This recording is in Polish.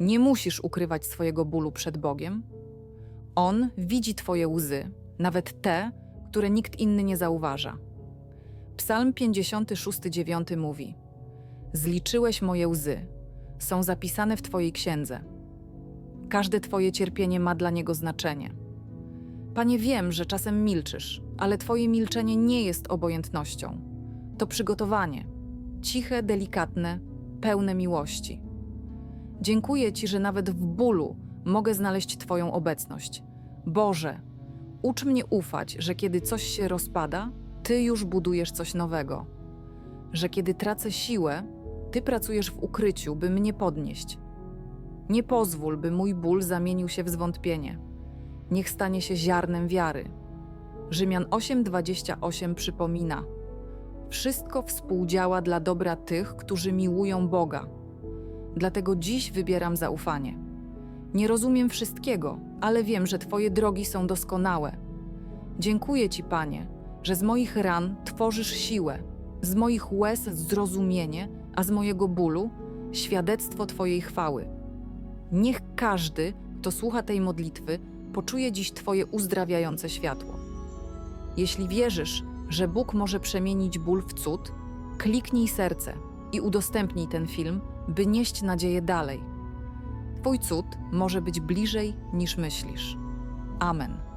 Nie musisz ukrywać swojego bólu przed Bogiem. On widzi Twoje łzy, nawet te, które nikt inny nie zauważa. Psalm 56:9 mówi: Zliczyłeś moje łzy, są zapisane w Twojej księdze. Każde Twoje cierpienie ma dla niego znaczenie. Panie, wiem, że czasem milczysz, ale Twoje milczenie nie jest obojętnością. To przygotowanie, ciche, delikatne, pełne miłości. Dziękuję Ci, że nawet w bólu mogę znaleźć Twoją obecność. Boże, ucz mnie ufać, że kiedy coś się rozpada, Ty już budujesz coś nowego. Że kiedy tracę siłę, Ty pracujesz w ukryciu, by mnie podnieść. Nie pozwól, by mój ból zamienił się w zwątpienie. Niech stanie się ziarnem wiary. Rzymian 8:28 przypomina: Wszystko współdziała dla dobra tych, którzy miłują Boga. Dlatego dziś wybieram zaufanie. Nie rozumiem wszystkiego, ale wiem, że Twoje drogi są doskonałe. Dziękuję Ci, Panie, że z moich ran tworzysz siłę, z moich łez zrozumienie, a z mojego bólu świadectwo Twojej chwały. Niech każdy, kto słucha tej modlitwy, poczuje dziś Twoje uzdrawiające światło. Jeśli wierzysz, że Bóg może przemienić ból w cud, kliknij serce i udostępnij ten film, by nieść nadzieję dalej. Twój cud może być bliżej niż myślisz. Amen.